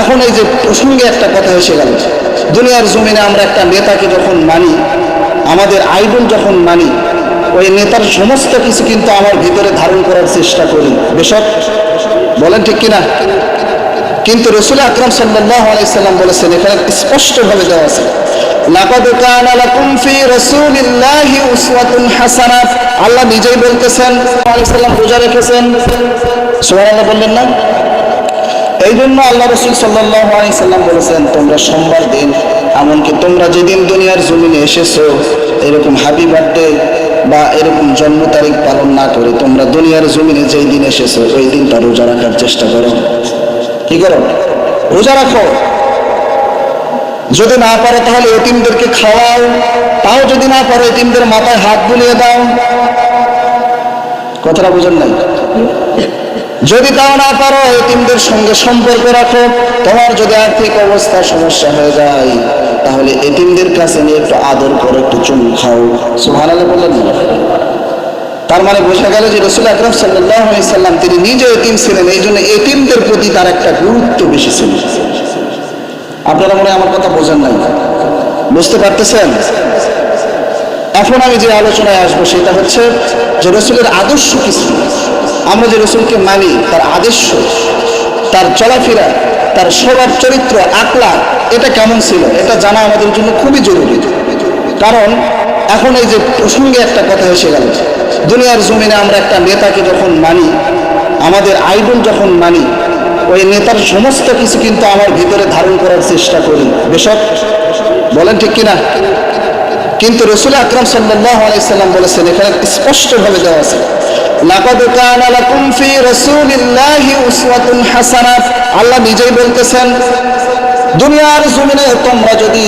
এখন এই যে প্রসঙ্গে একটা কথা এসে গেল। দুনিয়ার জমিনে আমরা একটা নেতাকে যখন মানি, আমাদের আইডল যখন মানি, ওই নেতার সমস্ত কিছু কিন্তু আমার ভিতরে ধারণ করার চেষ্টা করি। বেশক, বলেন ঠিক কিনা? কিন্তু রসুল আকরম সাল্লাহ আলাইসাল্লাম বলেছেন, এখানে স্পষ্টভাবে দেওয়া আছে, লাকাদ কানা লাকুম ফি রাসূলিল্লাহি উসওয়াতুন আল্লাহ নিজেই বলতেছেন আলাইসাল্লাম রোজা রেখেছেন। সুবহানাল্লাহ বললেন না? এই জন্য আল্লাহ রসুল আলাইসাল্লাম বলেছেন, তোমরা সোমবার দিন, এমনকি তোমরা যেদিন দুনিয়ার জমিনে এসেছ, এরকম হ্যাপি বার্থডে বা এরকম জন্ম তারিখ পালন না করে তোমরা দুনিয়ার জমিনে যেই দিন এসেছ, ওই দিনটা রোজা রাখার চেষ্টা করো। কি করো? রোজা রাখো। যদি না পারো তাহলে এতিমদেরকে খাওয়াও। তাও যদি না পারো এতিমদের মাথায় হাত বুলিয়ে দাও। কথাটা বুঝেন নাই? যদি তাও না পারো, এতিমদের সঙ্গে সম্পর্ক রাখো। তোমার যদি আর্থিক অবস্থা সমস্যা হয়ে যায়, তাহলে এতিমদের কাছে নিয়ে একটু আদর করো, একটু চুম খাও। সুহান বললেন তার মানে বোঝা গেল যে রসুল আকরম সাল্লাম, তিনি নিজে এতিম ছিলেন এই জন্য এতিমদের প্রতি তার একটা গুরুত্ব বেশি ছিল। আপনারা মনে আমার কথা বোঝেন নাই? বুঝতে পারতেছেন? এখন আমি যে আলোচনায় আসব, সেটা হচ্ছে যে রসুলের আদর্শ কি ছিল? আমরা যে রসুলকে মানি, তার আদর্শ, তার চলাফেরা, তার স্বভাব চরিত্র আকলা এটা কেমন ছিল? এটা জানা আমাদের জন্য খুবই জরুরি। কারণ এখন এই যে প্রসঙ্গে একটা কথা এসে গেল। দুনিয়ার জমিনে আমরা একটা নেতাকে যখন মানি, আমাদের আইডল যখন মানি, ওই নেতার সমস্ত কিছু কিন্তু আমার ভিতরে ধারণ করার চেষ্টা করি। বেশক, বলেন ঠিক কিনা? কিন্তু রসুল আকরম সাল্লাহ আলাইসাল্লাম বলেছেন, এখানে স্পষ্টভাবে দেওয়া আছে। লাকাদ কানা লাকুম ফি রাসূলিল্লাহি উসওয়াতুন হাসানাহ আল্লাহ নিজেই বলতেছেন, দুনিয়ার জমিনে তোমরা যদি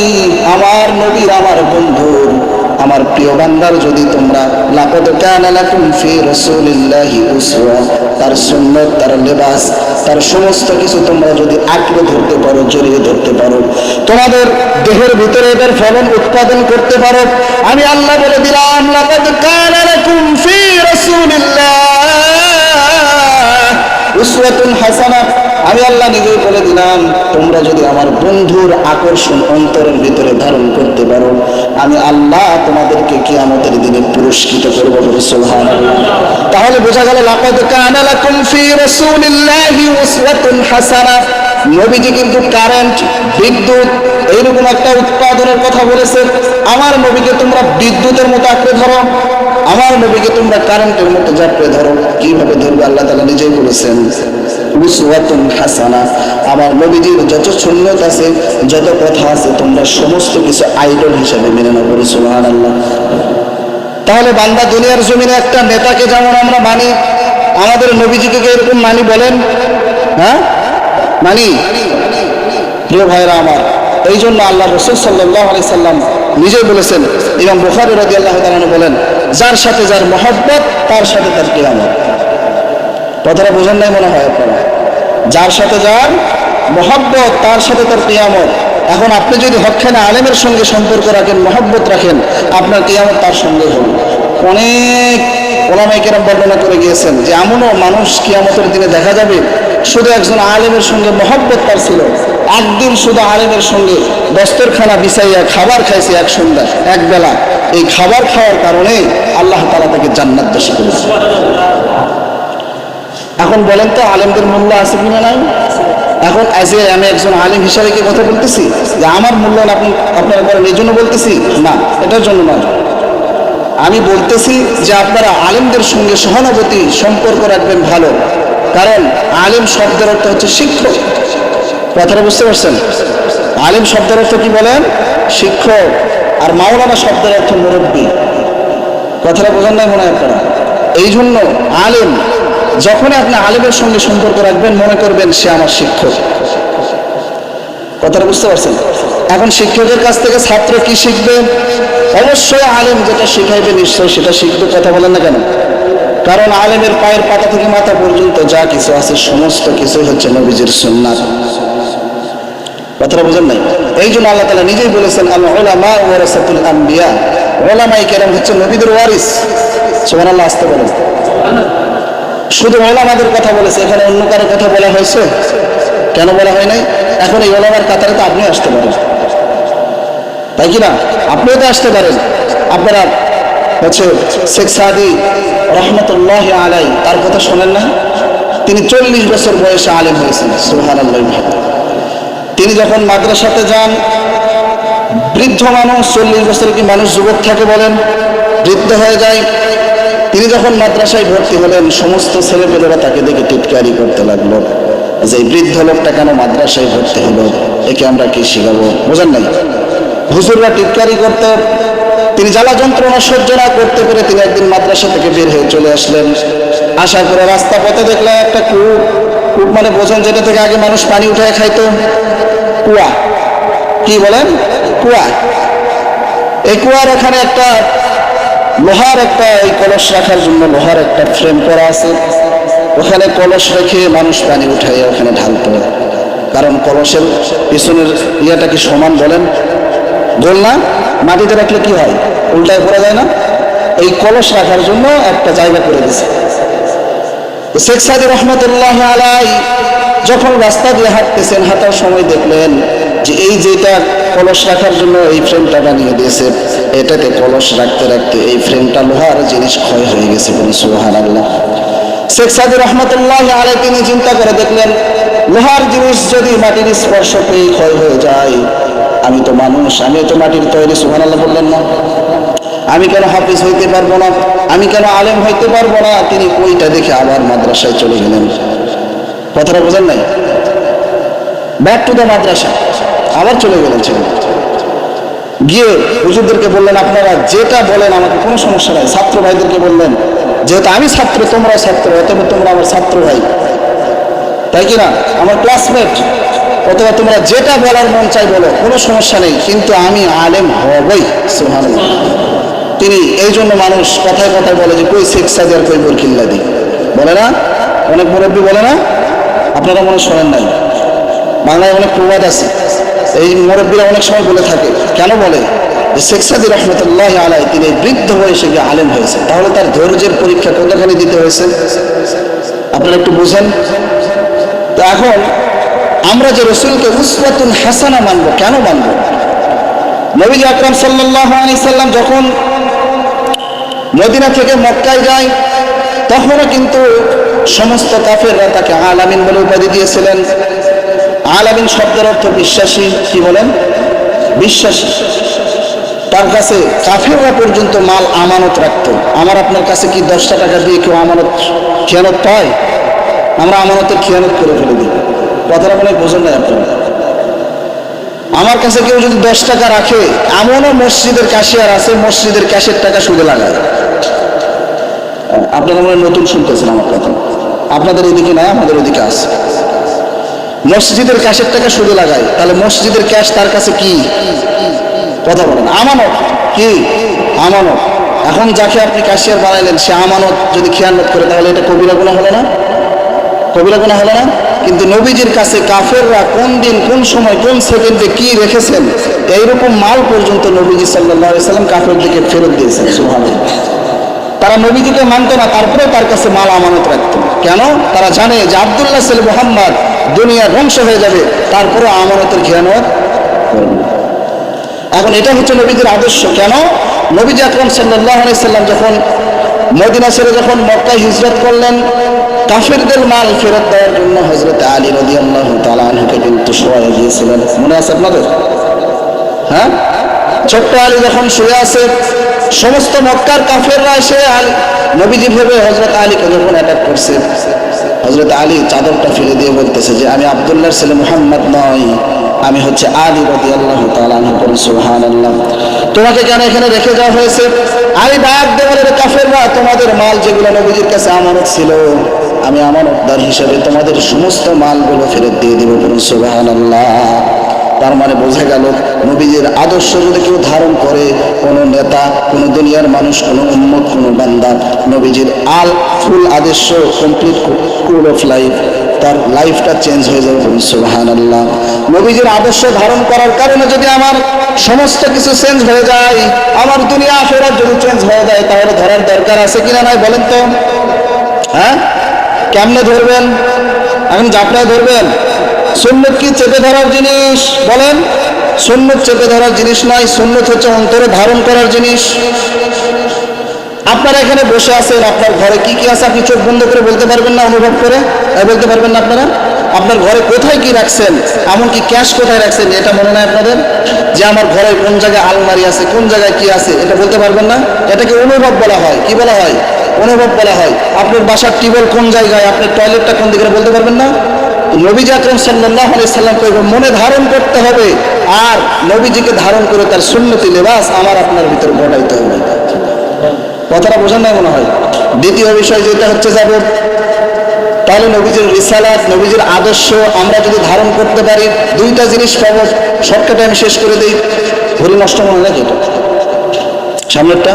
আমার নবীর, আমার বন্ধুর, আমার প্রিয় বান্দার যদি তোমরা লাকাদ কানা লাকুম ফি রাসূলিল্লাহি উসওয়া, তার সুন্নাত, তার লেবাস, তার সমস্ত কিছু তোমরা যদি আঁকড়ে ধরতে পারো, জড়িয়ে ধরতে পারো, তোমাদের দেহের ভিতরে এদের ফলন উৎপাদন করতে পারো, আমি আল্লাহ বলে দিলাম, লাকাদ কানা লাকুম ফি রাসূলিল্লাহ উসওয়াতুন হাসানাহ আমি আল্লাহ নিজেই বলে দিলাম, তোমরা যদি আমার বন্ধুর আকর্ষণ অন্তরের ভিতরে ধারণ করতে পারো, আমি আল্লাহ তোমাদেরকে কিয়ামতের দিনে পুরস্কৃত করব বলে তাহলে বোঝা গেল, লাকাদ কানা লাকুম ফি রাসূলিল্লাহি উসওয়াতুন হাসানাহ নবীজি কিন্তু কারেন্ট, বিদ্যুৎ, এইরকম একটা উৎপাদনের কথা বলেছে আমার নবীকে তোমরা বিদ্যুতের মতো আঁকড়ে ধরো। আমার নবীকে তোমরা কারেন্টের মতো জাপড়ে ধরো। কীভাবে ধরবে? আল্লাহ তালা নিজেই বলেছেন, উসওয়াতুন হাসানা। আমার নবীজির যত সুন্নত আছে, যত কথা আছে, তোমরা সমস্ত কিছু আইডল হিসাবে মেনে নাও বলে সুবহান আল্লাহ তাহলে বান্দা দুনিয়ার জমিনে একটা নেতাকে যেমন আমরা মানি, আমাদের নবীজিকে এরকম মানি বলেন? হ্যাঁ? মানি? প্রিয় ভাইরা আমার এই জন্য আল্লাহ রসুল সাল্লাহ আলি সাল্লাম নিজেই বলেছেন এবং বুখারি রদি আল্লাহ বলেন যার সাথে যার মহব্বত, তার সাথে তার কিয়ামত। কথাটা বোঝেন নাই মনে হয় আপনারা? যার সাথে যার মহব্বত, তার সাথে তার কেয়ামত। এখন আপনি যদি হক্ষেনে আলেমের সঙ্গে সম্পর্ক রাখেন, মহব্বত রাখেন, আপনার কেয়ামত তার সঙ্গে হবে। অনেক ওলামাইকেরাম বর্ণনা করে গিয়েছেন যে এমনও মানুষ কিয়ামতের দিনে দেখা যাবে শুধু একজন আলেমের সঙ্গে মহব্বত তার ছিল। একদিন শুধু আলেমের সঙ্গে দস্তরখানা বিছাইয়া খাবার খাইছে এক সন্ধ্যা, এক বেলা। এই খাবার খাওয়ার কারণে আল্লাহ তালা তাকে জান্নাত দাসী করেছে। এখন বলেন তো আলেমদের মূল্য আছে কিনা নাই? এখন অ্যাজ এ আমি একজন আলিম হিসাবে কি কথা বলতেছি? যে আমার মূল্যায়ন আপনি, আপনারা করেন এই জন্য বলতেছি? না, এটার জন্য নয়। আমি বলতেছি যে আপনারা আলেমদের সঙ্গে সহানুভূতি, সম্পর্ক রাখবেন ভালো। কারণ আলিম শব্দের অর্থ হচ্ছে শিক্ষক। কথাটা বুঝতে পারছেন? আলিম শব্দের অর্থ কি বলেন? শিক্ষক। আর মাওলানা শব্দের অর্থ মুরব্বী। কথাটা বোঝান নাই মনে হয় এই জন্য আলিম, যখনই আপনি আলিমের সঙ্গে সম্পর্ক রাখবেন, মনে করবেন সে আমার শিক্ষক। কথাটা বুঝতে পারছেন? এখন শিক্ষকের কাছ থেকে ছাত্র কি শিখবে? অবশ্যই আলেম যেটা শিখাইবে নিশ্চয়ই সেটা শিখবে, কথা বলেন না কেন? কারণ আলেমের পায়ের পাতা থেকে মাথা পর্যন্ত যা কিছু আছে, সমস্ত কিছুই হচ্ছে নবীজির সুন্নাত। কথাটা বুঝেন নাই? এই জন্য আল্লাহ তালা নিজেই বলেছেন আল্লাহ ওলামা ওয়ারাসাতুল আম্বিয়া। ওলামাই কেরাম হচ্ছে নবীদের ওয়ারিস। সুবহানাল্লাহ, আসতে বলেন। শুধু ওলামাদের কথা বলেছে, এখানে অন্য কারও কথা বলা হয়েছে? কেন বলা হয় নাই? এখন এই ওলামার কাতারে তো আপনি আসতে পারেন। তাই কি না? আপনিও তো আসতে পারেন। আপনারা হচ্ছে শেখ সাদি রহমতুল্লাহ আলাই, তার কথা শোনেন না। তিনি চল্লিশ বছর বয়সে আলেম হয়েছেন সুহান তিনি যখন মাদ্রাসাতে যান, বৃদ্ধ মানুষ, চল্লিশ বছর কি মানুষ, যুবক থাকে বলেন, বৃদ্ধ হয়ে যায়। তিনি যখন মাদ্রাসায় ভর্তি হলেন, সমস্ত ছেলেপেলেরা তাকে দেখে টিটকারি করতে লাগল, যে বৃদ্ধ লোকটা কেন মাদ্রাসায় ভর্তি হলো, একে আমরা কি শিখাবো? বোঝেন নাই। হুজুররা টিটকারি করতে তিনি জ্বালা যন্ত্রণা সহ্য না করতে পেরে তিনি একদিন মাদ্রাসা থেকে বের হয়ে চলে আসলেন। আসার পরে রাস্তা পথে দেখলাম একটা কূপ। কূপ মানে বোঝেন যেটা থেকে আগে মানুষ পানি উঠায় খাইতো? কুয়া। কি বলেন? কুয়া। এই কুয়ার এখানে একটা লোহার একটা এই কলস রাখার জন্য লোহার একটা ফ্রেম করা আছে। ওখানে কলস রেখে মানুষ পানি উঠাইয়া ওখানে ঢালতো। কারণ কলসের পিছনের ইয়েটা কি সমান বলেন? গোল না মাটিতে রাখলে কি হয়? উল্টায় পড়া যায় না। এই কলস রাখার জন্য একটা জায়গা করে দিছে। শেখ সাদি রহমতুল্লাহ আলাই যখন রাস্তা দিয়ে হাঁটতেছেন, হাঁটার সময় দেখলেন যে এই যেটা কলস রাখার জন্য এই ফ্রেমটা বানিয়ে দিয়েছে এটাতে কলস রাখতে রাখতে এই ফ্রেমটা লোহার জিনিস ক্ষয় হয়ে গেছে বলে সুহান আল্লাহ শেখ সাদি রহমতুল্লাহ আলাই তিনি চিন্তা করে দেখলেন, লোহার জিনিস যদি মাটির স্পর্শ পেয়ে ক্ষয় হয়ে যায় আমি তো মানুষ আমি তো মাটির তৈরি সুহান আল্লাহ বললেন না। আমি কেন হাফিজ হইতে পারব না? আমি কেন আলেম হইতে পারব না? তিনি ওইটা দেখে আবার মাদ্রাসায় চলে গেলেন। কথাটা বোঝেন নাই? ব্যাক টু দ্য মাদ্রাসা। আবার চলে গেলেন ছেলে। গিয়ে হুজুরদেরকে বললেন, আপনারা যেটা বলেন, আমাকে কোনো সমস্যা নাই। ছাত্র ভাইদেরকে বললেন, যেহেতু আমি ছাত্র তোমরা ছাত্র, অতএব তোমরা আমার ছাত্র ভাই। তাই কি না? আমার ক্লাসমেট অথবা তোমরা যেটা বলার মন চাই বলো, কোনো সমস্যা নেই, কিন্তু আমি আলেম হবই সুহান তিনি এই জন্য মানুষ কথায় কথায় বলে যে, কই শেখ সাদিয়ার কই বরকিল্লা দি বলে না? অনেক মুরব্বী বলে না? আপনারা মনে শোনেন নাই। বাংলায় অনেক প্রবাদ আছে। এই মুরব্বীরা অনেক সময় বলে থাকে, কেন বলে? যে শেখ সাদি রহমতুল্লাহ আলাই তিনি বৃদ্ধ বয়সে গিয়ে আলেম হয়েছে। তাহলে তার ধৈর্যের পরীক্ষা কতখানি দিতে হয়েছে? আপনারা একটু বুঝেন? তো এখন আমরা যে রসুলকে উসরাতুল হাসানা মানব, কেন মানব? নবীজ আকরাম সাল্লাহ আলি সাল্লাম যখন মদিনা থেকে মক্কায় যায়, তখনও কিন্তু সমস্ত কাফেররা তাকে আলামিন বলে উপাধি দিয়েছিলেন। আলামিন শব্দের অর্থ বিশ্বাসী, কি বলেন? বিশ্বাসী। তার কাছে কাফেররা পর্যন্ত মাল আমানত রাখত। আমার আপনার কাছে কি দশটা টাকা দিয়ে কেউ আমানত, খেয়ানত পায়? আমরা আমানতের খেয়ানত করে ফেলে দিই। কথাটা মনে বোঝেন আপনারা। আমার কাছে কেউ যদি দশ টাকা রাখে, এমনও মসজিদের ক্যাশিয়ার আছে, মসজিদের ক্যাশের টাকা সুদে লাগায়। আপনারা মনে নতুন শুনতেছেন আমার কথা। আপনাদের এদিকে নাই, আমাদের ওদিকে আছে। মসজিদের ক্যাশের টাকা সুদে লাগায়, তাহলে মসজিদের ক্যাশ তার কাছে কি? কথা বলেন, আমানত কি? আমানত। এখন যাকে আপনি ক্যাশিয়ার বানাইলেন, সে আমানত যদি খেয়ানত করে, তাহলে এটা কবিরা গুণা হলো না? কবিরা গুণা হলো না কিন্তু নবীজির কাছে কাফেররা কোন দিন, কোন সময়, কোন সেকেন্ডে কি রেখেছেন, এইরকম মাল পর্যন্ত নবীজি সাল্লাহ সাল্লাম কাফের দিকে ফেরত দিয়েছেন তারা নবীজিকে মানত না, তারপরেও তার কাছে মাল আমানত রাখত। কেন? তারা জানে যে আবদুল্লাহ সাল মোহাম্মদ দুনিয়া ধ্বংস হয়ে যাবে তারপরে আমানতের খেয়ানত এখন এটা হচ্ছে নবীদের আদর্শ। কেন? নবীজি আকরম সাল্লাহ সাল্লাম যখন মদিনা ছেড়ে যখন মক্কায় হিজরত করলেন কাফেরদের মাল ফেরত দেওয়ার জন্য হজরত আলী রদি আল্লাহ তালাহুকে কিন্তু সবাই গিয়েছিলেন মনে আছে আপনাদের? হ্যাঁ? ছোট্ট আলী যখন শুয়ে আছে, সমস্ত মক্কার কাফেররা এসে নবীজি ভেবে হজরত আলীকে যখন অ্যাটাক করছে হজরত আলী চাদরটা ফেলে দিয়ে বলতেছে যে, আমি আবদুল্লাহর ছেলে মোহাম্মদ নয়। আমি হচ্ছে আলী রাজি আল্লাহ তালাহু করি সুহান আল্লাহ তোমাকে কেন এখানে রেখে যাওয়া হয়েছে? আমি ডাক দেওয়ার কাফেররা, তোমাদের মাল যেগুলো নবীজির কাছে আমানত ছিল, আমি আমানতদার হিসেবে তোমাদের সমস্ত মালগুলো ফেরত দিয়ে দেবো বলুন আল্লাহ তার মানে বোঝা গেল, নবীজির আদর্শ যদি কেউ ধারণ করে, কোনো নেতা, কোনো দুনিয়ার মানুষ, কোনো উন্মত কোনো বান্দা, নবীজির আল ফুল আদর্শ কমপ্লিট কুল অফ লাইফ তার লাইফটা চেঞ্জ হয়ে যাবে সুবাহান আল্লাহ নবীজির আদর্শ ধারণ করার কারণে যদি আমার সমস্ত কিছু চেঞ্জ হয়ে যায়, আমার দুনিয়া ফেরার যদি চেঞ্জ হয়ে যায়, তাহলে ধরার দরকার আছে কিনা নয় বলেন তো? হ্যাঁ? কেমনে ধরবেন? এখন জাপড়ায় ধরবেন? সুন্নত কি চেপে ধরার জিনিস? বলেন। সুন্নত চেপে ধরার জিনিস নয়, সুন্নত হচ্ছে অন্তরে ধারণ করার জিনিস। আপনারা এখানে বসে আছেন, আপনার ঘরে কি কি আছে? আপনি চোখ বন্ধ করে বলতে পারবেন না, অনুভব করে? বলতে পারবেন না আপনারা? আপনার ঘরে কোথায় কি রাখছেন? এমনকি ক্যাশ কোথায় রাখছেন? এটা মনে নাই আপনাদের? যে আমার ঘরে কোন জায়গায় আলমারি আছে, কোন জায়গায় কি আছে, এটা বলতে পারবেন না? এটাকে অনুভব বলা হয়। কি বলা হয়? অনুভব বলা হয়। আপনার বাসার টিউবওয়েল কোন জায়গায়? আপনার টয়লেটটা কোন দিকে বলতে পারবেন না? নবীজি আকরম সাল্লাহ সাল্লাম কইবেন মনে ধারণ করতে হবে। আর নবীজিকে ধারণ করে তার সুন্নতি লেবাস আমার আপনার ভিতরে ঘটাইতে হবে। কথাটা বোঝার নাই মনে হয়? দ্বিতীয় বিষয় যেটা হচ্ছে যাব, তাহলে নবীজির রিসালাত, নবীজির আদর্শ আমরা যদি ধারণ করতে পারি, দুইটা জিনিস পাবো। শর্টকাটে আমি শেষ করে দিই। ঘড়ি নষ্ট মনে নাকি? এটা সামনেরটা?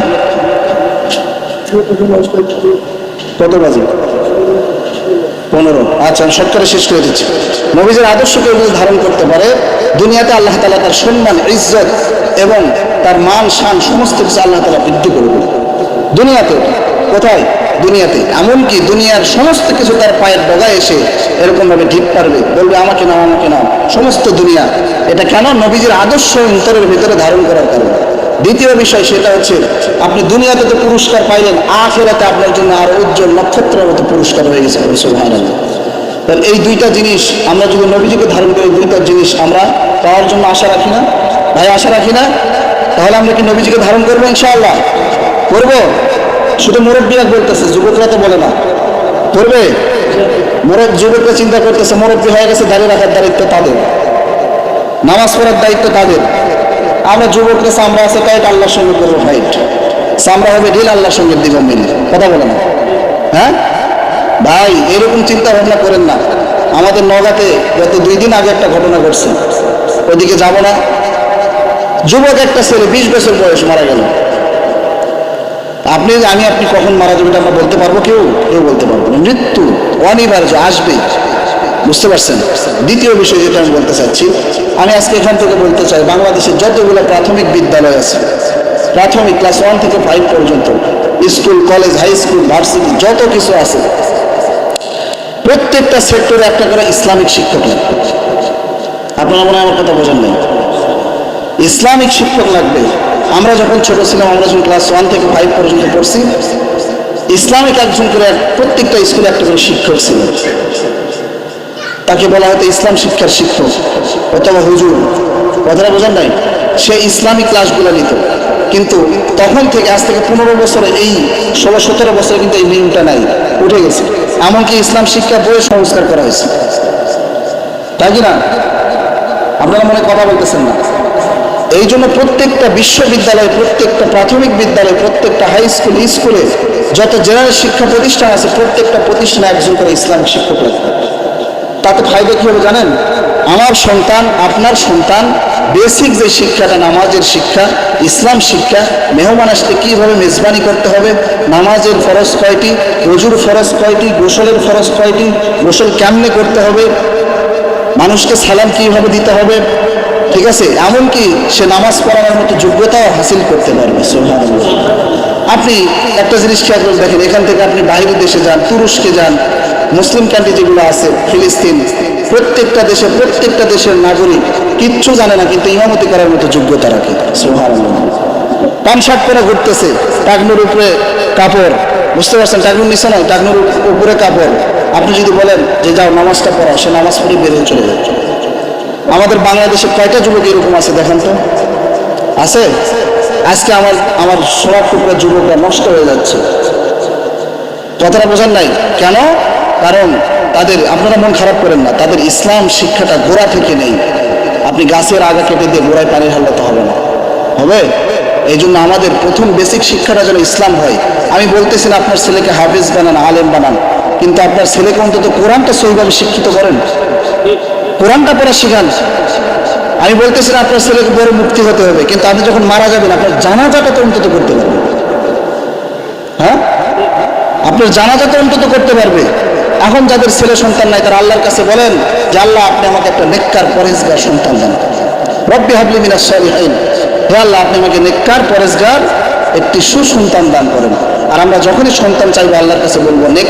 কত বাজে? পনেরো। আচ্ছা আমি শর্টকাটে শেষ করে দিচ্ছি। নবীজির আদর্শকে যদি ধারণ করতে পারে, দুনিয়াতে আল্লাহ তালা তার সম্মান, ইজ্জত এবং তার মান, শান সমস্ত কিছু আল্লাহ তালা বৃদ্ধি করবে দুনিয়াতে, কোথায়? দুনিয়াতে। এমনকি দুনিয়ার সমস্ত কিছু তার পায়ের ডগায় এসে এরকমভাবে ঢিপ পারবে বলবে, আমাকে নাও আমাকে নাও। সমস্ত দুনিয়া। এটা কেন? নবীজির আদর্শ অন্তরের ভিতরে ধারণ করার কারণে। দ্বিতীয় বিষয় সেটা হচ্ছে, আপনি দুনিয়াতে তো পুরস্কার পাইলেন, আখেরাতে আপনার জন্য আরও উজ্জ্বল নক্ষত্রের মতো পুরস্কার হয়ে গেছে তাহলে এই দুইটা জিনিস, আমরা যদি নবীজিকে ধারণ করি দুইটা জিনিস আমরা পাওয়ার জন্য আশা রাখি না? ভাই, আশা রাখি না? তাহলে আমরা কি নবীজিকে ধারণ করব ইনশাআল্লাহ? করব? শুধু মুরব্বীরা বলতেছে, যুবকরা তো বলে না। করবে মুরব, যুবকরা চিন্তা করতেছে, মুরব্বী হয়ে গেছে, দাঁড়িয়ে রাখার দায়িত্ব তাদের। নামাজ পড়ার দায়িত্ব তাদের। আমরা যুবকরা সামরা আছে টাইট আল্লাহর সঙ্গে করব ফাইট সামরা হবে, ঢিল আল্লাহর সঙ্গে দিব মিলে। কথা বলে না হ্যাঁ? ভাই, এরকম চিন্তা ভাবনা করেন না। আমাদের নগাতে গত দুই দিন আগে একটা ঘটনা ঘটছে। ওদিকে যাব না। যুবক একটা ছেলে, বিশ বছর বয়স, মারা গেল। আপনি, আমি, আপনি কখন মারা যাবেন এটা আমরা বলতে পারব কেউ? কেউ বলতে পারব না। মৃত্যু অনিবার্য আসবেই বুঝতে পারছেন? দ্বিতীয় বিষয় যেটা আমি বলতে চাচ্ছি, আমি আজকে এখান থেকে বলতে চাই, বাংলাদেশের যতগুলো প্রাথমিক বিদ্যালয় আছে, প্রাথমিক ক্লাস ওয়ান থেকে ফাইভ পর্যন্ত, school, college high school varsity যত কিছু আছে, প্রত্যেকটা সেক্টরে একটা করে ইসলামিক শিক্ষক লাগবে। আপনারা মনে আমার কথা বোঝেন নাই? ইসলামিক শিক্ষক লাগবে। আমরা যখন ছোট ছিলাম, আমরা যখন ক্লাস ওয়ান থেকে ফাইভ পর্যন্ত পড়ছি, ইসলামিক একজন করে প্রত্যেকটা স্কুলে একটা করে শিক্ষক ছিল। তাকে বলা হতো ইসলাম শিক্ষার শিক্ষক। অথবা হুজুর। কথাটা বোঝেন নাই? সে ইসলামিক ক্লাসগুলো নিত। কিন্তু তখন থেকে আজ থেকে পনেরো বছরে এই ষোলো সতেরো বছরে কিন্তু এই নিয়মটা নাই। উঠে গেছে। এমনকি ইসলাম শিক্ষা বইয়ে সংস্কার করা হয়েছে। তাই কি না? আপনারা মনে কথা বলতেছেন না। এই জন্য প্রত্যেকটা বিশ্ববিদ্যালয়, প্রত্যেকটা প্রাথমিক বিদ্যালয়, প্রত্যেকটা হাই স্কুল স্কুলে যত জেনারেল শিক্ষা প্রতিষ্ঠান আছে, প্রত্যেকটা প্রতিষ্ঠানে একজন করে ইসলামিক শিক্ষক লাগবে। তাতে ফায়দা কী হবে জানেন আমার সন্তান, আপনার সন্তান বেসিক যে শিক্ষাটা নামাজের শিক্ষা, ইসলাম শিক্ষা, মেহমান আসতে কীভাবে মেজবানি করতে হবে, নামাজের ফরজ কয়টি, রজুর ফরজ কয়টি, গোসলের ফরজ কয়টি, গোসল কেমনে করতে হবে, মানুষকে সালাম কীভাবে দিতে হবে, ঠিক আছে এমনকি সে নামাজ পড়ানোর মতো যোগ্যতাও হাসিল করতে পারবে। আপনি একটা জিনিস খেয়াল দেখেন, এখান থেকে আপনি বাইরের দেশে যান, তুরস্কে যান মুসলিম কান্ট্রি যেগুলো আছে, ফিলিস্তিন, প্রত্যেকটা দেশে, প্রত্যেকটা দেশের নাগরিক কিচ্ছু জানে না, কিন্তু ইমামতি করার মতো যোগ্যতা রাখে। প্যান্ট শার্ট পরে ঘুরতেছে, টাকনুর উপরে কাপড়। বুঝতে পারছেন? টাকনুর নিচে নয় টাকনুর উপরে কাপড়। আপনি যদি বলেন যে যাও, নামাজটা পড়া, সে নামাজ পড়ে বেরিয়ে চলে যাচ্ছে আমাদের বাংলাদেশে কয়টা যুবক এরকম আছে দেখেন তো? আছে? আজকে আমার আমার সব টুকরা যুবকরা নষ্ট হয়ে যাচ্ছে। কথাটা বোঝার নাই। কেন? কারণ তাদের, আপনারা মন খারাপ করেন না, তাদের ইসলাম শিক্ষাটা গোড়া থেকে নেই। আপনি গাছের আগা কেটে দিয়ে গোড়ায় পানি ঢালতে হবে না। হবে? এই জন্য আমাদের প্রথম বেসিক শিক্ষাটা যেন ইসলাম হয়। আমি বলতেছি না আপনার ছেলেকে হাফিজ বানান, আলেম বানান, কিন্তু আপনার ছেলেকে অন্তত কোরআনটা সহিভাবে শিক্ষিত করেন। কোরআনটা পড়া শিখান। আমি বলতেছি না আপনার ছেলেকে বড় মুক্তি হতে হবে, কিন্তু আপনি যখন মারা যাবেন, আপনার জানাজাটা তো অন্তত করতে পারবেন। হ্যাঁ? আপনার জানাজা তো অন্তত করতে পারবে। এখন যাদের ছেলে সন্তান নাই, তারা আল্লাহর কাছে বলেন যে, আল্লাহ, আপনি আমাকে একটা নেককার পরেজগার সন্তান দেন। রব্বি হাবলি মিনাস সালিহিন। হে আল্লাহ, আপনি আমাকে নেককার পরেজগার একটি সুসন্তান দান করেন। আর আমরা যখনই সন্তান চাইব, আল্লাহর কাছে বলব, নেক